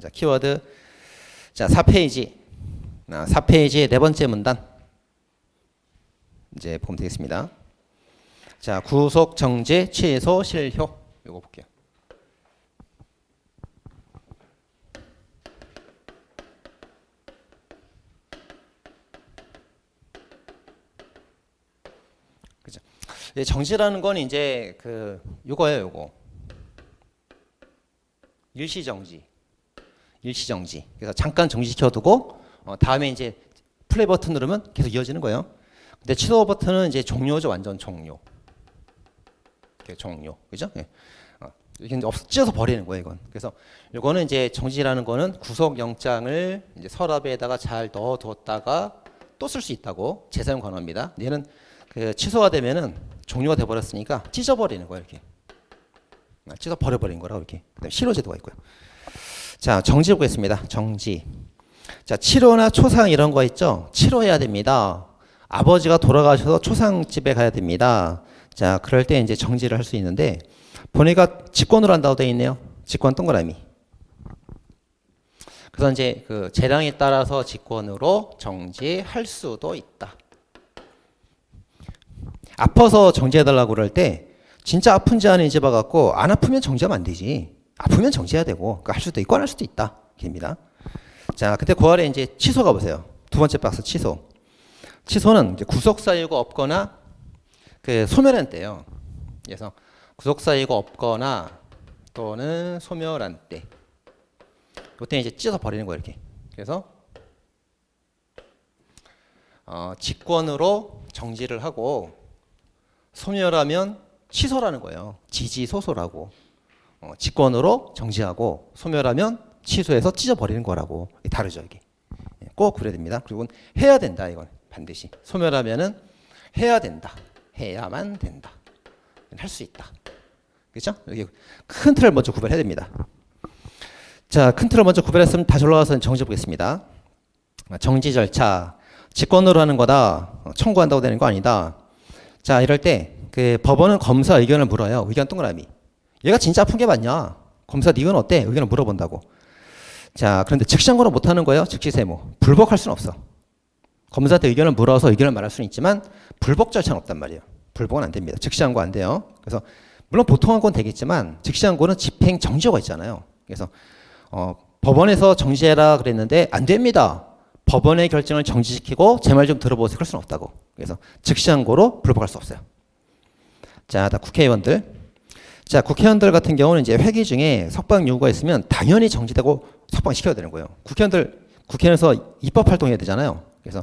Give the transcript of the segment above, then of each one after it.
자, 키워드. 자, 4페이지. 아, 4페이지의 네 번째 문단. 이제 보면 되겠습니다. 자, 구속 정지 취소 실효. 요거 볼게요. 그죠? 이 정지라는 건 이제 그 요거예요, 요거. 일시 정지. 일시 정지. 그래서 잠깐 정지시켜 두고 어, 다음에 이제 플레이 버튼 누르면 계속 이어지는 거예요. 근데 취소 버튼은 이제 종료죠, 완전 종료. 이렇게 종료. 그죠? 예. 어, 이게 없 찢어서 버리는 거예요, 이건. 그래서 요거는 이제 정지라는 거는 구속 영장을 이제 서랍에다가 잘 넣어 뒀다가 또 쓸 수 있다고 재사용 권한입니다. 얘는 그 취소가 되면은 종료가 돼 버렸으니까 찢어 버리는 거예요, 이렇게. 아, 찢어 버려 버린 거라고 이렇게. 그다음에 실효 제도가 있고요. 자, 정지 보겠습니다. 정지. 자, 치료나 초상 이런 거 있죠? 치료해야 됩니다. 아버지가 돌아가셔서 초상집에 가야 됩니다. 자, 그럴 때 이제 정지를 할 수 있는데 보니까 직권으로 한다고 되어 있네요. 직권 동그라미. 그래서 이제 그 재량에 따라서 직권으로 정지할 수도 있다. 아파서 정지해달라고 그럴 때 진짜 아픈지 아닌지 봐갖고 안 아프면 정지하면 안 되지. 아프면 정지해야 되고 그할 수도 있고 안 할 수도 있다. 입니다. 자, 그때 그 아래 이제 취소 가 보세요. 두 번째 박스 취소. 취소는 이제 구속 사유가 없거나 그 소멸한 때요. 그래서 구속 사유가 없거나 또는 소멸한 때. 이때 이제 찢어서 버리는 거예요, 이렇게. 그래서 어, 직권으로 정지를 하고 소멸하면 취소라는 거예요. 지지소소라고. 어, 직권으로 정지하고 소멸하면 취소해서 찢어버리는 거라고 다르죠 이게 예, 꼭 그래야 됩니다. 그리고 해야 된다 이건 반드시 소멸하면은 해야 된다. 해야만 된다. 할 수 있다. 그렇죠? 여기 큰 틀을 먼저 구별해야 됩니다. 자, 큰 틀을 먼저 구별했으면 다시 올라가서 정지 보겠습니다. 아, 정지 절차 직권으로 하는 거다. 어, 청구한다고 되는 거 아니다. 자, 이럴 때 그 법원은 검사 의견을 물어요. 의견 동그라미. 얘가 진짜 아픈 게 맞냐? 검사 이건 어때? 의견을 물어본다고. 자, 그런데 즉시 항고는 못 하는 거예요. 즉시 세무. 불복할 수는 없어. 검사한테 의견을 물어서 의견을 말할 수는 있지만 불복 절차는 없단 말이에요. 불복은 안 됩니다. 즉시 항고 안 돼요. 그래서 물론 보통 항고는 되겠지만 즉시 항고는 집행 정지가 있잖아요. 그래서 어, 법원에서 정지해라 그랬는데 안 됩니다. 법원의 결정을 정지시키고 제 말 좀 들어보세요. 그럴 수는 없다고. 그래서 즉시 항고로 불복할 수 없어요. 자, 다 국회의원들. 자, 국회의원들 같은 경우는 이제 회기 중에 석방 요구가 있으면 당연히 정지되고 석방시켜야 되는 거예요. 국회의원들 국회에서 입법 활동해야 되잖아요. 그래서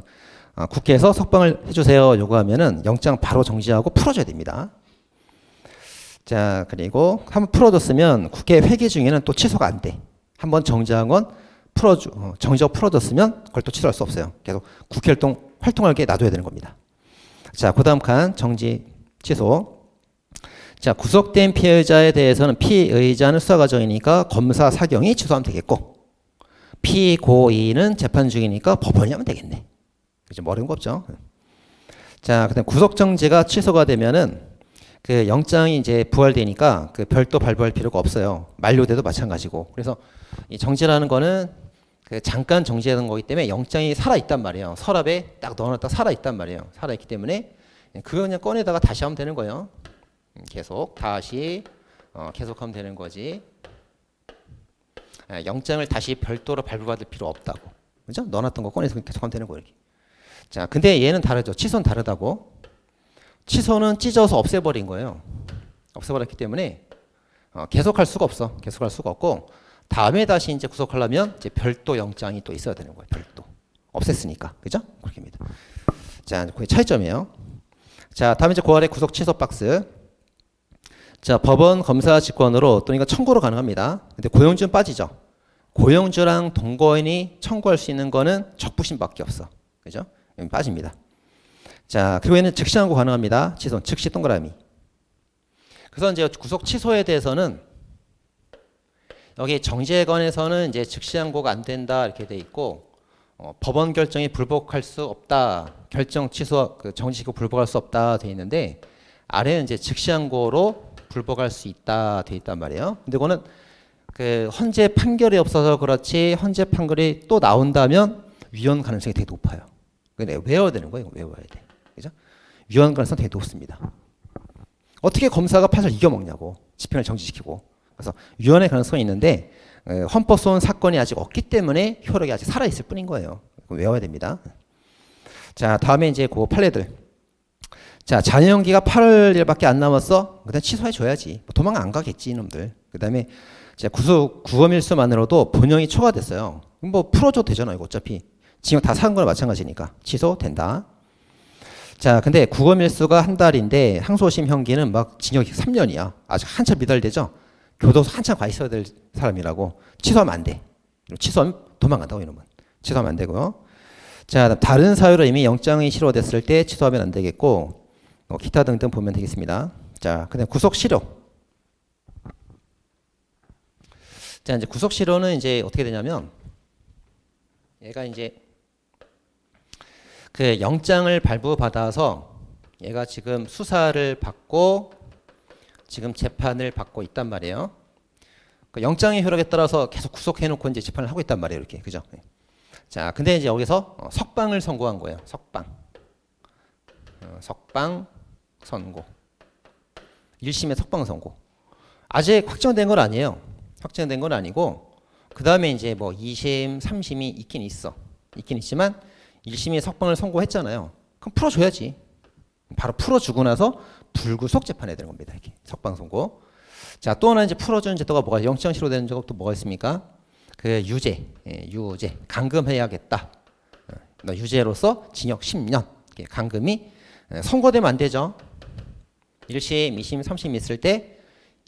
아, 국회에서 석방을 해주세요 요구하면은 영장 바로 정지하고 풀어줘야 됩니다. 자, 그리고 한번 풀어줬으면 국회 회기 중에는 또 취소가 안 돼. 한번 정지한 건 풀어주, 어, 정지하고 풀어줬으면 그걸 또 취소할 수 없어요. 계속 국회 활동, 활동하게 놔둬야 되는 겁니다. 자, 그 다음 칸 정지, 취소. 자, 구속된 피해자에 대해서는 피의자는 수사 과정이니까 검사 사경이 취소하면 되겠고, 피고인은 재판 중이니까 법원이 하면 되겠네. 뭐 어려운 거 없죠. 자, 그다음 구속정지가 취소가 되면은 그 영장이 이제 부활되니까 그 별도 발부할 필요가 없어요. 만료돼도 마찬가지고. 그래서 이 정지라는 거는 그 잠깐 정지하는 거기 때문에 영장이 살아 있단 말이에요. 서랍에 딱 넣어놨다 살아 있단 말이에요. 살아 있기 때문에 그거 그냥 꺼내다가 다시 하면 되는 거예요. 음, 계속 다시 어, 계속하면 되는 거지. 아, 영장을 다시 별도로 발부받을 필요 없다고. 그죠? 넣어놨던 거 꺼내서 계속하면 되는 거예요. 이렇게. 자, 근데 얘는 다르죠. 취소는 다르다고. 취소는 찢어서 없애버린 거예요. 없애버렸기 때문에 어, 계속할 수가 없어. 계속할 수가 없고 다음에 다시 이제 구속하려면 이제 별도 영장이 또 있어야 되는 거예요. 별도. 없앴으니까. 그죠? 그렇게입니다. 자, 그게 차이점이에요. 자, 다음에 이제 고아래 구속 취소 박스. 자, 법원 검사 직권으로 또 이거 청구로 가능합니다. 근데 고용주는 빠지죠. 고용주랑 동거인이 청구할 수 있는 거는 적부심밖에 없어. 그죠? 빠집니다. 자, 얘는 즉시 항고 가능합니다. 취소, 즉시 동그라미. 그래서 이제 구속 취소에 대해서는 여기 정지관에서는 이제 즉시 항고가 안 된다 이렇게 돼 있고 어, 법원 결정이 불복할 수 없다. 결정 취소 그 정지시키고 불복할 수 없다 돼 있는데 아래는 이제 즉시 항고로 불복할 수 있다 돼 있단 말이에요. 근데 그거는 그 헌재 판결이 없어서 그렇지 헌재 판결이 또 나온다면 위헌 가능성이 되게 높아요. 근데 외워야 되는 거예요. 외워야 돼. 그죠? 위헌 가능성 되게 높습니다. 어떻게 검사가 판사를 이겨먹냐고 집행을 정지시키고 그래서 위헌의 가능성이 있는데 에, 헌법 소원 사건이 아직 없기 때문에 효력이 아직 살아 있을 뿐인 거예요. 외워야 됩니다. 자 다음에 이제 그 판례들. 자 잔여연기가 8월밖에 안 남았어. 그다음 취소해 줘야지. 뭐 도망 안 가겠지 이놈들. 그 다음에 이제 구속 구검일수만으로도 본형이 초과됐어요. 뭐 풀어줘도 되잖아요. 이거 어차피 징역 다 사는 거나 마찬가지니까 취소된다. 자, 근데 구검일수가 한 달인데 항소심 형기는 막 징역 3년이야. 아직 한참 미달되죠. 교도소 한참 가 있어야 될 사람이라고 취소하면 안 돼. 취소하면 도망간다고 이놈은. 취소하면 안 되고요. 자, 다른 사유로 이미 영장이 실호됐을 때 취소하면 안 되겠고 어, 기타 등등 보면 되겠습니다. 자, 그다음 구속 실효. 자, 이제 구속 실효는 이제 어떻게 되냐면 얘가 이제 그 영장을 발부받아서 얘가 지금 수사를 받고 지금 재판을 받고 있단 말이에요. 그 영장의 효력에 따라서 계속 구속해놓고 이제 재판을 하고 있단 말이에요. 이렇게 그죠? 네. 자, 근데 이제 여기서 어, 석방을 선고한 거예요. 석방, 어, 석방 선고. 1심의 석방 선고. 아직 확정된 건 아니에요. 확정된 건 아니고 그 다음에 이제 뭐 2심, 3심이 있긴 있어. 있긴 있지만 1심이 석방을 선고했잖아요. 그럼 풀어줘야지. 바로 풀어주고 나서 불구속 재판해야 되는 겁니다. 이렇게 석방 선고. 자, 또 하나 이제 풀어주는 제도가 뭐가 영장 실효되는 제도가 또 뭐가 있습니까? 그 유죄, 예, 유죄, 감금해야겠다. 어, 너 유죄로서 징역 10년. 이렇게 감금이 예, 선고되면 안 되죠. 1심, 2심, 3심 있을 때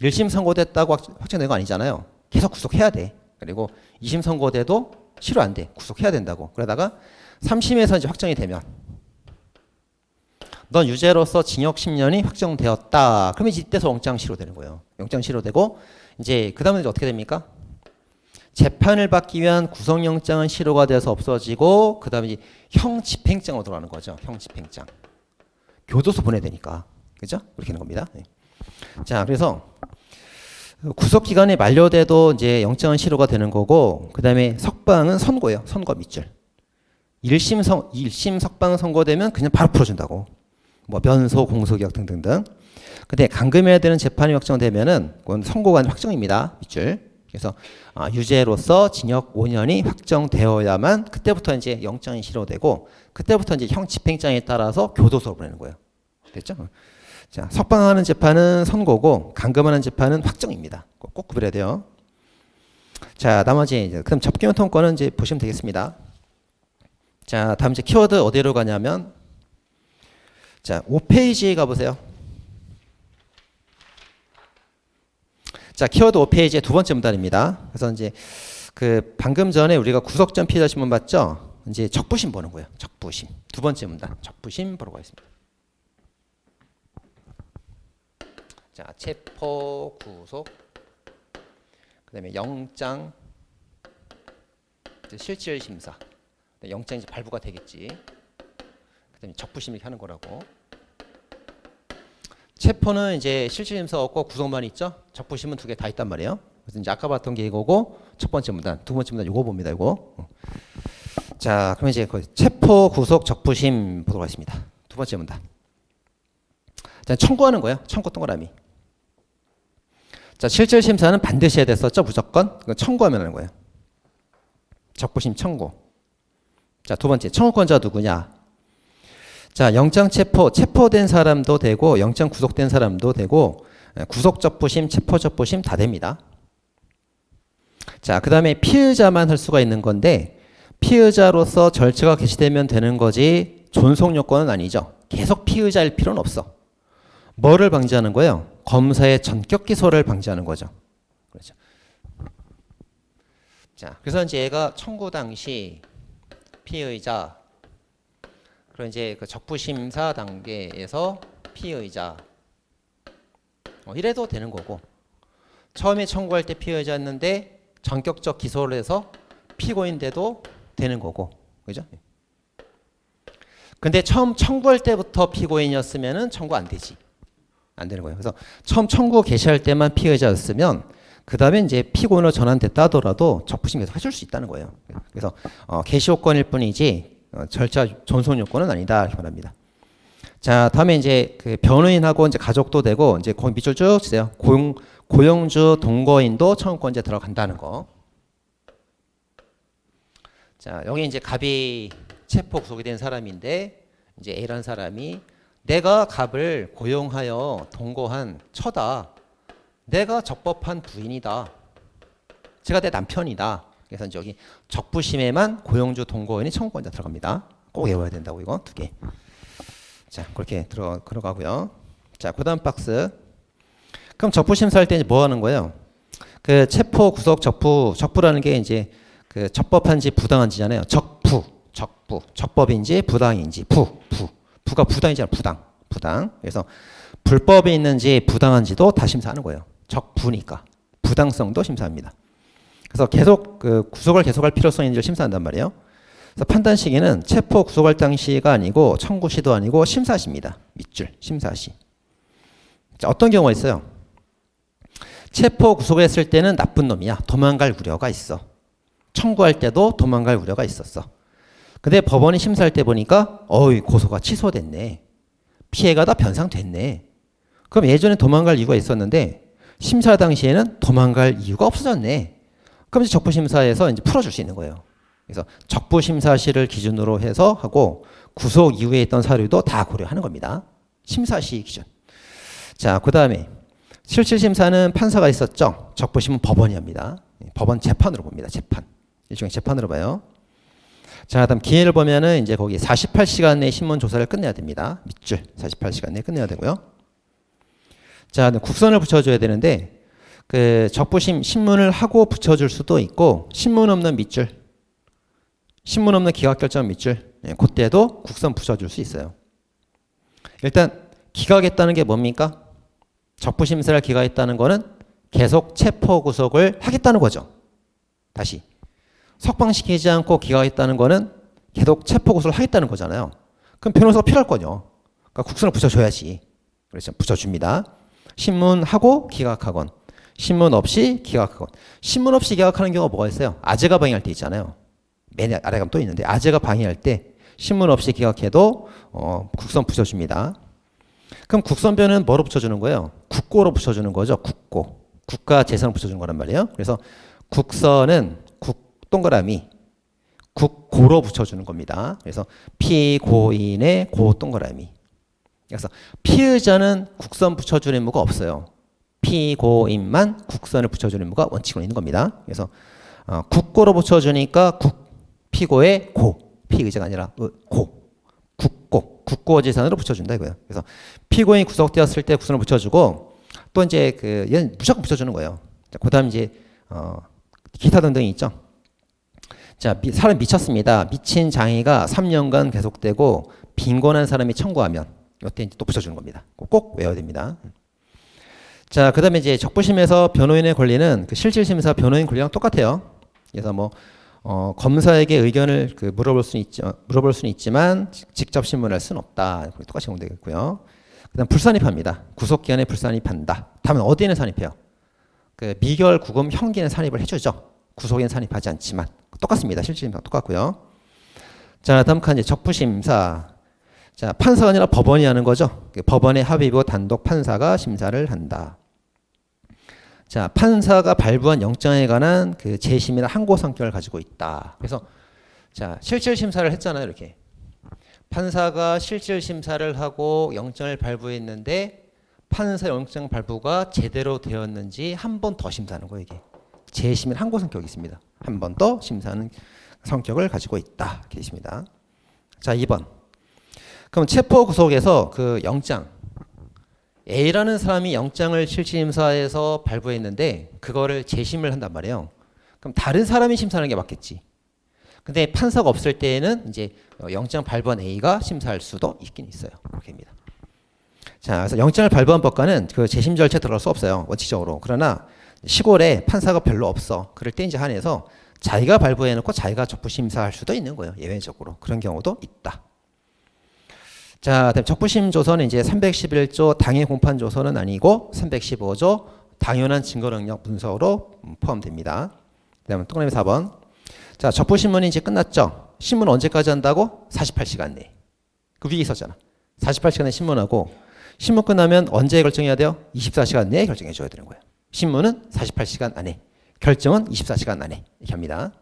1심 선고됐다고 확- 확정된 거 아니잖아요. 계속 구속해야 돼. 그리고 2심 선고돼도 실효 안 돼. 구속해야 된다고. 그러다가 3심에서 이제 확정이 되면 넌 유죄로서 징역 10년이 확정되었다. 그러면 이때서 영장 실효되는 거예요. 영장 실효되고 이제 그다음에 이제 어떻게 됩니까? 재판을 받기 위한 구속영장은 실효가 돼서 없어지고 그다음에 형 집행장으로 돌아가는 거죠. 형 집행장. 교도소 보내야 되니까. 그죠? 그렇게 하는 겁니다. 네. 자, 그래서 구속 기간이 만료돼도 이제 영장은 실효가 되는 거고 그다음에 석방은 선고예요. 선고 밑줄. 1심 선 1심 석방 선고되면 그냥 바로 풀어 준다고. 뭐 변소 공소기각 등등등. 근데 감금해야 되는 재판이 확정되면은 그건 아니라 확정입니다. 밑줄. 그래서 아, 유죄로서 징역 5년이 확정되어야만 그때부터 이제 영장이 실효되고 그때부터 이제 형 집행장에 따라서 교도소로 보내는 거예요. 됐죠? 자, 석방하는 재판은 선고고 감금하는 재판은 확정입니다. 꼭, 꼭 구별해야 돼요. 자, 나머지 이제 그럼 접견 통권은 이제 보시면 되겠습니다. 자, 다음 이제 키워드 어디로 가냐면 자, 5페이지에 가 보세요. 자, 키워드 5페이지의 두 번째 문단입니다. 그래서 이제 그 방금 전에 우리가 구속전 피해자 신문 봤죠? 이제 적부심 보는 거예요. 적부심. 두 번째 문단. 적부심 보러 가겠습니다. 자, 체포 구속 그다음에 영장 실질 심사. 영장이 이제 발부가 되겠지. 그다음에 적부심 이렇게 하는 거라고. 체포는 이제 실질 심사 없고 구속만 있죠. 적부심은 두 개 다 있단 말이에요. 그래서 이제 아까 봤던 게 이거고 첫 번째 문단, 두 번째 문단 이거 봅니다. 이거. 어. 자, 그러면 이제 그 체포, 구속, 적부심 보도록 하겠습니다. 두 번째 문단. 자, 청구하는 거예요. 청구 동그라미. 자, 실질 심사는 반드시 해야 됐었죠. 무조건. 그건 청구하면 하는 거예요. 적부심 청구. 자, 두 번째 청구권자 누구냐? 자, 영장 체포, 체포된 사람도 되고 영장 구속된 사람도 되고 에, 구속 적부심, 체포 적부심 다 됩니다. 자, 그 다음에 피의자만 할 수가 있는 건데 피의자로서 절차가 개시되면 되는 거지 존속 요건은 아니죠. 계속 피의자일 필요는 없어. 뭐를 방지하는 거예요? 검사의 전격 기소를 방지하는 거죠. 그렇죠. 자, 그래서 이제 얘가 청구 당시 피의자 그럼 이제 그 적부 심사 단계에서 피의자 어, 이래도 되는 거고 처음에 청구할 때 피의자였는데 전격적 기소를 해서 피고인돼도 되는 거고 그죠? 근데 처음 청구할 때부터 피고인이었으면은 청구 안 되지 안 되는 거예요. 그래서 처음 청구 개시할 때만 피의자였으면 그 다음에 이제 피고인으로 전환됐다 하더라도 적부심 계속 해줄 수 있다는 거예요. 그래서 어, 개시 요건일 뿐이지 어, 절차 존속 요건은 아니다 이렇게 말합니다. 자, 다음에 이제 그 변호인하고 이제 가족도 되고 이제 거기 밑줄 쭉 주세요. 고용 고용주 동거인도 청구권제 들어간다는 거. 자, 여기 이제 갑이 체포 구속이 된 사람인데 이제 A라는 사람이 내가 갑을 고용하여 동거한 처다. 내가 적법한 부인이다. 제가 내 남편이다. 그래서 이제 여기 적부심에만 고용주 동거인이 청구권자 들어갑니다. 꼭 외워야 된다고 이거 두 개. 자 그렇게 들어 들어가고요. 자 그다음 박스. 그럼 적부심사 할때뭐 하는 거예요? 그 체포 구속 적부 적부라는 게 이제 그 적법한지 부당한지잖아요. 적부 적부 적법인지 부당인지 부 부. 부가 부당이지 않아 부당. 부당. 그래서 불법이 있는지 부당한지도 다 심사하는 거예요. 적부니까. 부당성도 심사합니다. 그래서 계속 그 구속을 계속할 필요성이 있는지를 심사한단 말이에요. 그래서 판단 시기는 체포 구속할 당시가 아니고 청구 시도 아니고 심사 시입니다. 밑줄. 심사 시. 자, 어떤 경우가 있어요? 체포 구속했을 때는 나쁜 놈이야. 도망갈 우려가 있어. 청구할 때도 도망갈 우려가 있었어 근데 법원이 심사할 때 보니까 어이 고소가 취소됐네. 피해가 다 변상됐네. 그럼 예전에 도망갈 이유가 있었는데 심사 당시에는 도망갈 이유가 없어졌네. 그럼 이제 적부 심사에서 이제 풀어줄 수 있는 거예요. 그래서 적부 심사 시를 기준으로 해서 하고 구속 이후에 있던 사료도 다 고려하는 겁니다. 심사 시 기준. 자, 그 다음에 실질 심사는 판사가 있었죠. 적부 심은 법원이 합니다. 법원 재판으로 봅니다. 재판. 일종의 재판으로 봐요. 자, 그다음 기회를 보면은 이제 거기 48시간 내에 신문 조사를 끝내야 됩니다. 밑줄 48시간 내에 끝내야 되고요. 자, 국선을 붙여줘야 되는데 그 적부심 신문을 하고 붙여줄 수도 있고 신문 없는 밑줄, 신문 없는 기각결정 밑줄, 예, 그때도 국선 붙여줄 수 있어요. 일단 기각했다는 게 뭡니까? 적부심사를 기각했다는 거는 계속 체포 구속을 하겠다는 거죠. 다시 석방시키지 않고 기각했다는 거는 계속 체포 고소를 하겠다는 거잖아요. 그럼 변호사가 필요할 거죠. 그러니까 국선을 붙여줘야지. 그래서 붙여줍니다. 신문하고 기각하건 신문 없이 기각하건 신문 없이 기각하는 경우가 뭐가 있어요? 아재가 방해할 때 있잖아요. 맨 아래 가면 또 있는데 아재가 방해할 때 신문 없이 기각해도 어, 국선 붙여줍니다. 그럼 국선변은 뭐로 붙여주는 거예요? 국고로 붙여주는 거죠. 국고. 국가 재산을 붙여주는 거란 말이에요. 그래서 국선은 동그라미 국 고로 붙여주는 겁니다. 그래서 피고인의 고 동그라미. 그래서 피의자는 국선 붙여주는 의무가 없어요. 피고인만 국선을 붙여주는 의무가 원칙으로 있는 겁니다. 그래서 어, 국고로 붙여주니까 국 피고의 고 피의자가 아니라 고 국고 국고 재산으로 붙여준다 이거예요. 그래서 피고인이 구속되었을 때 국선을 붙여주고 또 이제 그 얘는 무조건 붙여주는 거예요. 그다음 이제 어, 기타 등등이 있죠. 자, 사람 미쳤습니다. 미친 장애가 3년간 계속되고 빈곤한 사람이 청구하면 이때 이제 또 붙여주는 겁니다. 꼭, 꼭 외워야 됩니다. 자, 그 다음에 이제 적부심에서 변호인의 권리는 그 실질심사 변호인 권리랑 똑같아요. 그래서 뭐, 어, 검사에게 의견을 그 물어볼 수는 있지, 물어볼 수는 있지만 직접 신문할 수는 없다. 똑같이 적용되겠고요. 그 다음 불산입합니다. 구속기간에 불산입한다. 다음은 어디에는 산입해요? 그 미결 구금 형기는 산입을 해주죠. 구속에는 산입하지 않지만 똑같습니다. 실질심사 똑같고요. 자, 다음 칸 이제 적부심사. 자, 판사가 아니라 법원이 하는 거죠. 그 법원의 합의부 단독 판사가 심사를 한다. 자, 판사가 발부한 영장에 관한 그 재심이나 항고 성격을 가지고 있다. 그래서 자, 실질 심사를 했잖아요, 이렇게. 판사가 실질 심사를 하고 영장을 발부했는데 판사 영장 발부가 제대로 되었는지 한 번 더 심사하는 거예요, 이게. 재심은 항고 성격이 있습니다. 한 번 더 심사하는 성격을 가지고 있다. 이렇게 있습니다. 자, 2번. 그럼 체포 구속에서 그 영장 A라는 사람이 영장을 실질심사에서 발부했는데 그거를 재심을 한단 말이에요. 그럼 다른 사람이 심사하는 게 맞겠지. 근데 판사가 없을 때에는 이제 영장 발부한 A가 심사할 수도 있긴 있어요. 그렇게입니다. 자, 그래서 영장을 발부한 법과는 그 재심 절차에 들어갈 수 없어요. 원칙적으로. 그러나 시골에 판사가 별로 없어. 그럴 때 이제 한해서 자기가 발부해놓고 자기가 적부심사할 수도 있는 거예요. 예외적으로 그런 경우도 있다. 자, 적부심 조서는 이제 311조 당해 공판 조서는 아니고 315조 당연한 증거 능력 분석으로 음, 포함됩니다. 그다음에 동그라미 4번. 자, 적부 신문이 이제 끝났죠. 신문 언제까지 한다고? 48시간 내. 그 위에 있었잖아. 48시간에 신문하고 신문 끝나면 언제 결정해야 돼요? 24시간 내에 결정해 줘야 되는 거예요. 신문은 48시간 안에, 결정은 24시간 안에 이렇게 합니다.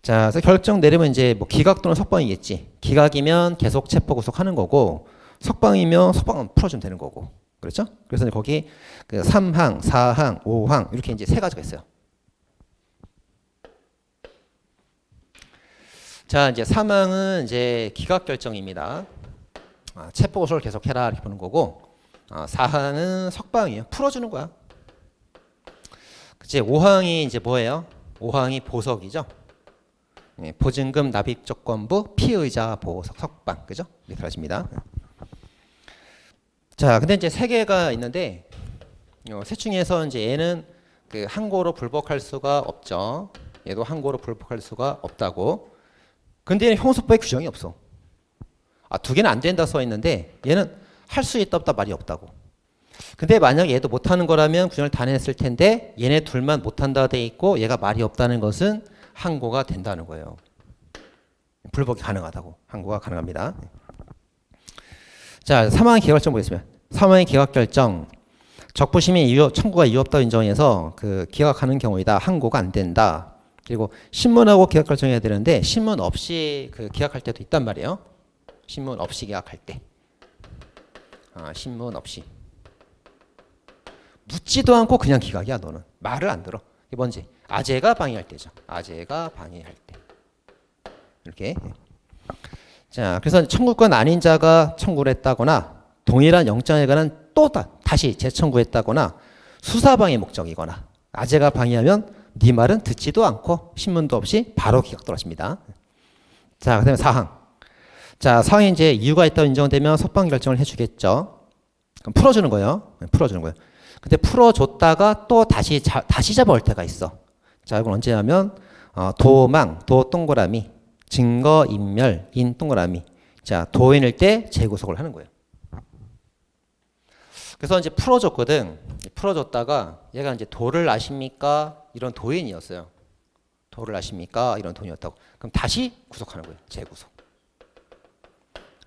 자, 그래서 결정 내리면 이제 뭐 기각 또는 석방이겠지. 기각이면 계속 체포 구속하는 거고 석방이면 석방은 풀어주면 되는 거고. 그렇죠? 그래서 거기 그 3항, 4항, 5항 이렇게 이제 세 가지가 있어요. 자, 이제 3항은 이제 기각 결정입니다. 아, 체포 고소를 계속해라 이렇게 보는 거고 아, 4항은 석방이에요. 풀어주는 거야. 이제 5항이 이제 뭐예요? 5항이 보석이죠. 예, 보증금 납입 조건부 피의자 보석 석방 그죠? 이렇게 하십니다. 자, 근데 이제 세 개가 있는데 어, 셋 중에서 이제 얘는 그 항고로 불복할 수가 없죠. 얘도 항고로 불복할 수가 없다고. 근데 형사법에 규정이 없어. 아, 두 개는 안 된다 써 있는데 얘는 할 수 있다 없다 말이 없다고. 근데 만약 얘도 못하는 거라면 다 냈을 텐데 얘네 둘만 못한다 돼 있고 얘가 말이 없다는 것은 항고가 된다는 거예요. 불복이 가능하다고 항고가 가능합니다. 자, 사망의 기각결정 보겠습니다. 사망의 기각결정 적부심이 이유, 청구가 이유 없다 인정해서 그 기각하는 경우이다. 항고가 안 된다. 그리고 신문하고 기각 결정해야 되는데 신문 없이 그 기각할 때도 있단 말이에요. 신문 없이 기각할 때. 아, 신문 없이. 묻지도 않고 그냥 기각이야 너는. 말을 안 들어. 이게 뭔지. 아재가 방해할 때죠. 아재가 방해할 때. 이렇게. 자, 그래서 청구권 아닌 자가 청구를 했다거나 동일한 영장에 관한 또 다, 다시 재청구했다거나 수사방해 목적이거나 아재가 방해하면 네 말은 듣지도 않고 신문도 없이 바로 기각 떨어집니다. 자, 그다음에 사항. 자, 사항에 이제 이유가 있다고 인정되면 석방 결정을 해주겠죠. 그럼 풀어주는 거예요. 네, 풀어주는 거예요. 근데 풀어줬다가 또 다시 자, 다시 잡아올 때가 있어. 자, 이건 언제냐면 어, 도망, 도 동그라미, 증거 인멸, 인 동그라미. 자, 도인일 때 재구속을 하는 거예요. 그래서 이제 풀어줬거든. 풀어줬다가 얘가 이제 도를 아십니까? 이런 도인이었어요. 도를 아십니까? 이런 돈이었다고. 그럼 다시 구속하는 거예요. 재구속.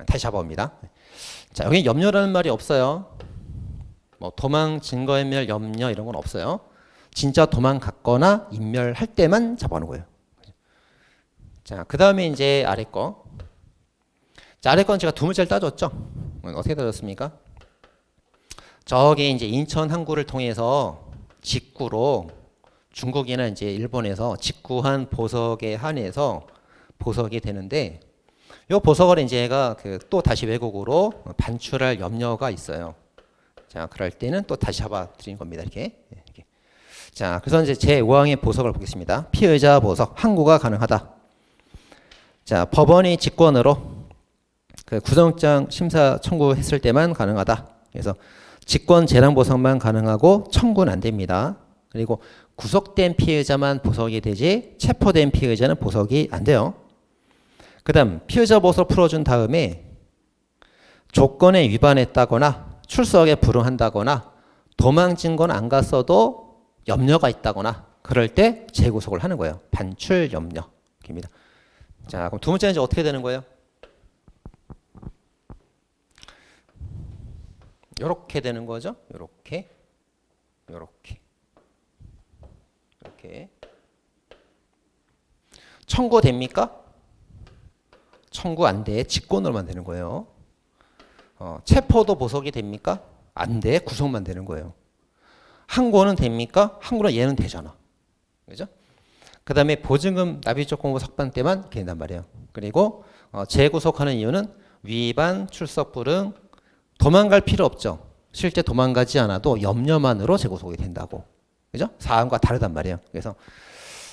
다시 잡아옵니다. 자, 여기 염려라는 말이 없어요. 뭐 도망, 증거 인멸, 염려 이런 건 없어요. 진짜 도망갔거나 인멸할 때만 잡아오는 거예요. 자, 그 다음에 이제 아래 거. 자, 아래 건 제가 두 문제를 따졌죠. 어떻게 따졌습니까? 저기 이제 인천 항구를 통해서 직구로 중국이나 이제 일본에서 직구한 보석에 한해서 보석이 되는데 요 보석을 이제 얘가 그 또 다시 외국으로 반출할 염려가 있어요. 자, 그럴 때는 또 다시 잡아 드리는 겁니다. 이렇게. 이렇게. 자, 그래서 이제 제 5항의 보석을 보겠습니다. 피의자 보석 항고가 가능하다. 자, 법원이 직권으로 그 구속장 심사 청구했을 때만 가능하다. 그래서 직권 재량 보석만 가능하고 청구는 안 됩니다. 그리고 구속된 피해자만 보석이 되지 체포된 피해자는 보석이 안 돼요. 그다음 피해자 보석 풀어준 다음에 조건에 위반했다거나 출석에 불응한다거나 도망친 건 안 갔어도 염려가 있다거나 그럴 때 재구속을 하는 거예요. 반출 염려입니다. 자, 그럼 두 번째는 이제 어떻게 되는 거예요? 이렇게 되는 거죠. 이렇게, 이렇게, 이렇게. 청구됩니까? 청구 안 돼. 직권으로만 되는 거예요. 어, 체포도 보석이 됩니까? 안 돼. 구속만 되는 거예요. 항고는 됩니까? 항고는 얘는 되잖아. 그죠? 그 다음에 보증금 납입 조건부 석방 때만 된단 말이에요. 그리고 어, 재구속하는 이유는 위반, 출석 불응, 도망갈 필요 없죠. 실제 도망가지 않아도 염려만으로 재구속이 된다고. 그죠? 사안과 다르단 말이에요. 그래서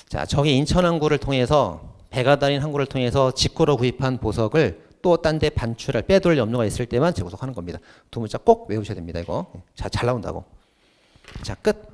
자, 저기 인천 항구를 통해서 배가 다닌 항구를 통해서 직구로 구입한 보석을 또 딴 데 반출할 빼돌 염려가 있을 때만 재구속하는 겁니다. 두 문자 꼭 외우셔야 됩니다. 이거 자 잘 나온다고. 자 끝.